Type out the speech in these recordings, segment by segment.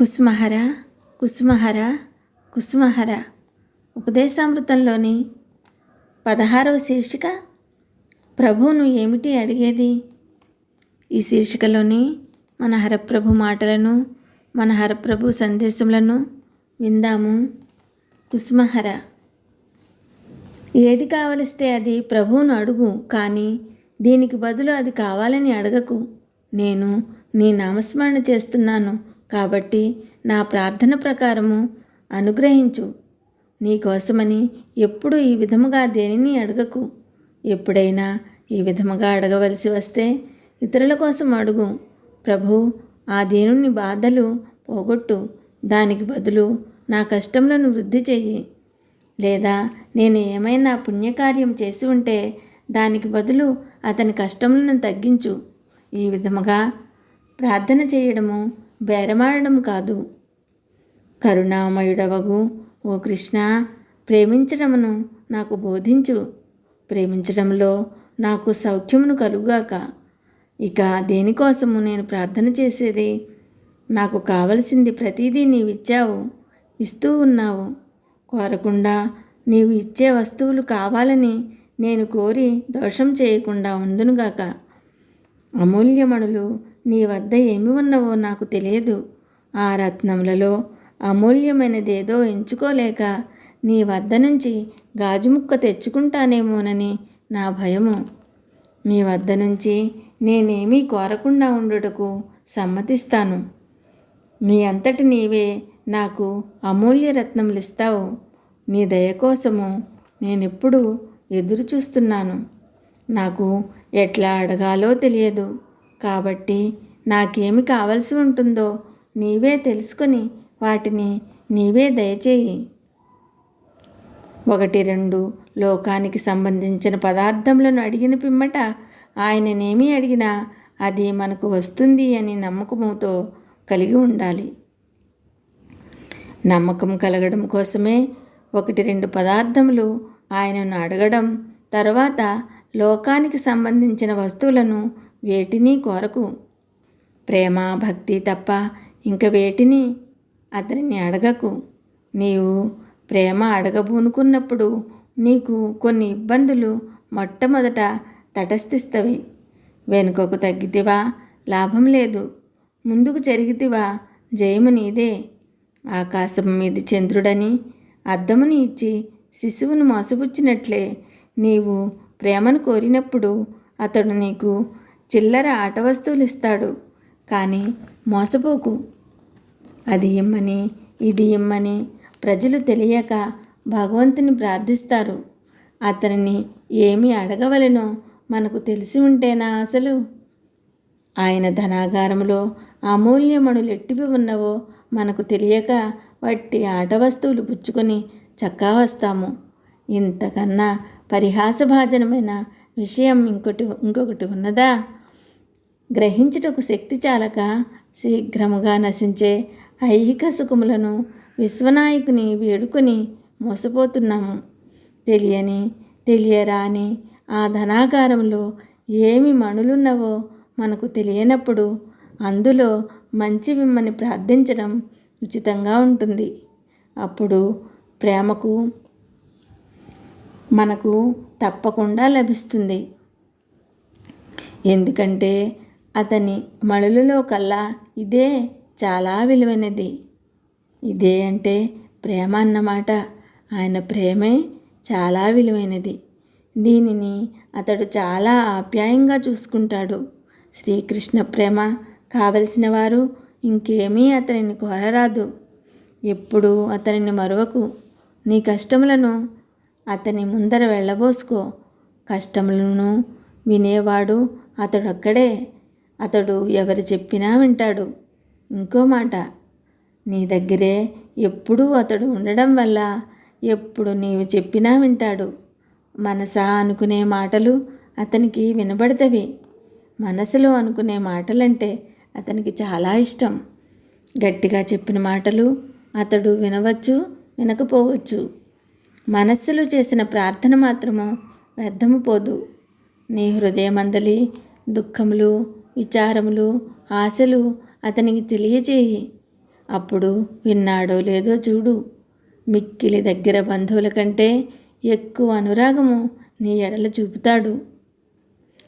కుసుమహర కుసుమహర కుసుమహర. ఉపదేశామృతంలోని పదహారవ శీర్షిక ప్రభువును ఏమిటి అడిగేది? ఈ శీర్షికలోని మన హరప్రభు మాటలను మన హరప్రభు సందేశములను విందాము. కుసుమహర. ఏది కావలిస్తే అది ప్రభువును అడుగు కానీ దీనికి బదులు అది కావాలని అడగకు. నేను నీ నామస్మరణ చేస్తున్నాను. కాబట్టి నా ప్రార్థన ప్రకారము అనుగ్రహించు. నీ కోసమని ఎప్పుడు ఈ విధముగా దేనిని అడగకు. ఎప్పుడైనా ఈ విధముగా అడగవలసి వస్తే ఇతరుల కోసం అడుగు. ప్రభు ఆ దేవుని బాధలు పోగొట్టు. దానికి బదులు నా కష్టములను వృద్ధి చెయ్యి. లేదా నేను ఏమైనా పుణ్యకార్యం చేసి ఉంటే దానికి బదులు అతని కష్టములను తగ్గించు. ఈ విధముగా ప్రార్థన చేయడము బేరమాడడం కాదు. కరుణామయుడవగు ఓ కృష్ణ ప్రేమించడమును నాకు బోధించు. ప్రేమించడంలో నాకు సౌఖ్యమును కలుగాక. ఇక దేనికోసము నేను ప్రార్థన చేసేది? నాకు కావలసింది ప్రతిదీ నీవిచ్చావు ఇస్తూ ఉన్నావు. కోరకుండా నీవు ఇచ్చే వస్తువులు కావాలని నేను కోరి దోషం చేయకుండా ఉందునుగాక. అమూల్యమణులు నీ వద్ద ఏమి ఉన్నవో నాకు తెలియదు. ఆ రత్నములలో అమూల్యమైనదేదో ఎంచుకోలేక నీ వద్ద నుంచి గాజు ముక్క తెచ్చుకుంటానేమోనని నా భయము. నీ వద్ద నుంచి నేనేమీ కోరకుండా ఉండుటకు సమ్మతిస్తాను. నీ అంతటి నీవే నాకు అమూల్య రత్నములు ఇస్తావు నీ దయ కోసము నేనెప్పుడు ఎదురు చూస్తున్నాను నాకు ఎట్లా అడగాలో తెలియదు. కాబట్టి నాకేమి కావలసి ఉంటుందో నీవే తెలుసుకొని వాటిని నీవే దయచేయి. ఒకటి రెండు లోకానికి సంబంధించిన పదార్థములను అడిగిన పిమ్మట ఆయననేమి అడిగినా అది మనకు వస్తుంది అని నమ్మకముతో కలిగి ఉండాలి. నమ్మకం కలగడం కోసమే ఒకటి రెండు పదార్థములు ఆయనను అడగడం తర్వాత లోకానికి సంబంధించిన వస్తువులను వేటిని కోరకు. ప్రేమ భక్తి తప్ప ఇంక వేటిని అతనిని అడగకు. నీవు ప్రేమ అడగబూనుకున్నప్పుడు నీకు కొన్ని ఇబ్బందులు మొట్టమొదట తటస్థిస్తవి. వెనుకకు తగ్గితివా? లాభం లేదు. ముందుకు జరిగితివా? జయము నీదే. ఆకాశం మీది చంద్రుడని అద్దముని ఇచ్చి శిశువును మోసపుచ్చినట్లే నీవు ప్రేమను కోరినప్పుడు అతడు నీకు చిల్లర ఆట వస్తువులు ఇస్తాడు కానీ మోసపోకు. అది ఇమ్మని ఇది ఇమ్మని ప్రజలు తెలియక భగవంతుని ప్రార్థిస్తారు. అతనిని ఏమి అడగవలెనో మనకు తెలిసి ఉంటేనా అసలు? ఆయన ధనాగారంలో అమూల్యమణులు ఎట్టివి ఉన్నవో మనకు తెలియక వట్టి ఆట వస్తువులు పుచ్చుకొని చక్కా వస్తాము. ఇంతకన్నా పరిహాసభాజనమైన విషయం ఇంకొకటి ఇంకొకటి ఉన్నదా? గ్రహించుటకు శక్తి చాలక శీఘ్రముగా నశించే ఐహిక సుఖములను విశ్వనాయకుని వేడుకొని మోసపోతున్నాము. తెలియని తెలియరాని ఆ ధనాగారంలో ఏమి మణులున్నవో మనకు తెలియనప్పుడు అందులో మంచి మిమ్మల్ని ప్రార్థించడం ఉచితంగా ఉంటుంది. అప్పుడు ప్రేమకు మనకు తప్పకుండా లభిస్తుంది. ఎందుకంటే అతని మణులలో కల్లా ఇదే చాలా విలువైనది. ఇదే అంటే ప్రేమ అన్నమాట. ఆయన ప్రేమే చాలా విలువైనది. దీనిని అతడు చాలా ఆప్యాయంగా చూసుకుంటాడు. శ్రీకృష్ణ ప్రేమ కావలసిన వారు ఇంకేమీ అతనిని కోరరాదు. ఎప్పుడు అతనిని మరువకు. నీ కష్టములను అతని ముందర వెళ్ళబోసుకో. కష్టములను వినేవాడు అతడక్కడే. అతడు ఎవరు చెప్పినా వింటాడు. ఇంకో మాట నీ దగ్గరే ఎప్పుడూ అతడు ఉండడం వల్ల ఎప్పుడు నీవు చెప్పినా వింటాడు. మనసా అనుకునే మాటలు అతనికి వినబడతవి. మనసులో అనుకునే మాటలంటే అతనికి చాలా ఇష్టం. గట్టిగా చెప్పిన మాటలు అతడు వినవచ్చు వినకపోవచ్చు. మనస్సులో చేసిన ప్రార్థన మాత్రము వ్యర్థము పోదు. నీ హృదయమందలి దుఃఖములు విచారములు ఆశలు అతనికి తెలియజేయి. అప్పుడు విన్నాడో లేదో చూడు. మిక్కిలి దగ్గర బంధువుల కంటే ఎక్కువ అనురాగము నీ ఎడల చూపుతాడు.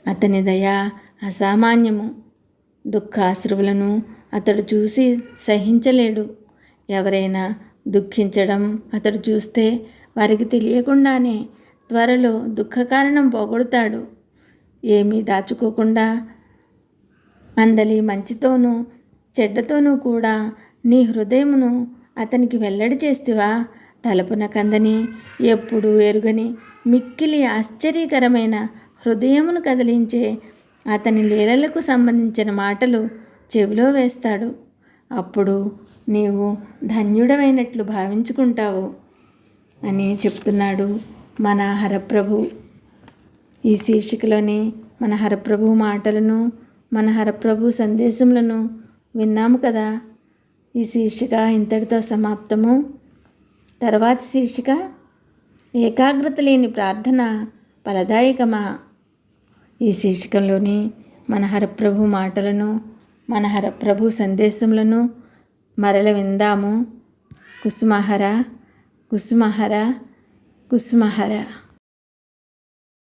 అతని దయ అసామాన్యము. దుఃఖాశ్రువులను అతడు చూసి సహించలేడు. ఎవరైనా దుఃఖించడం అతడు చూస్తే వారికి తెలియకుండానే త్వరలో దుఃఖ కారణం పోగొడతాడు. ఏమీ దాచుకోకుండా అందలి మంచితోనూ చెడ్డతోనూ కూడా నీ హృదయమును అతనికి వెల్లడి చేస్తివా? తలపున కందని ఎప్పుడు ఎరుగని మిక్కిలి ఆశ్చర్యకరమైన హృదయమును కదిలించే అతని లీలలకు సంబంధించిన మాటలు చెవిలో వేస్తాడు. అప్పుడు నీవు ధన్యుడమైనట్లు భావించుకుంటావు అని చెప్తున్నాడు మన హరప్రభు. ఈ శీర్షికలోని మన హరప్రభు మాటలను మన హరప్రభు సందేశములను విన్నాము కదా. ఈ శీర్షిక ఇంతటితో సమాప్తము. తర్వాతి శీర్షిక ఏకాగ్రత లేని ప్రార్థన ఫలదాయకమా? ఈ శీర్షికలోని మన హరప్రభు మాటలను మన హరప్రభు సందేశములను మరల విందాము. కుసుమహర కుసుమహర కుసుమహర.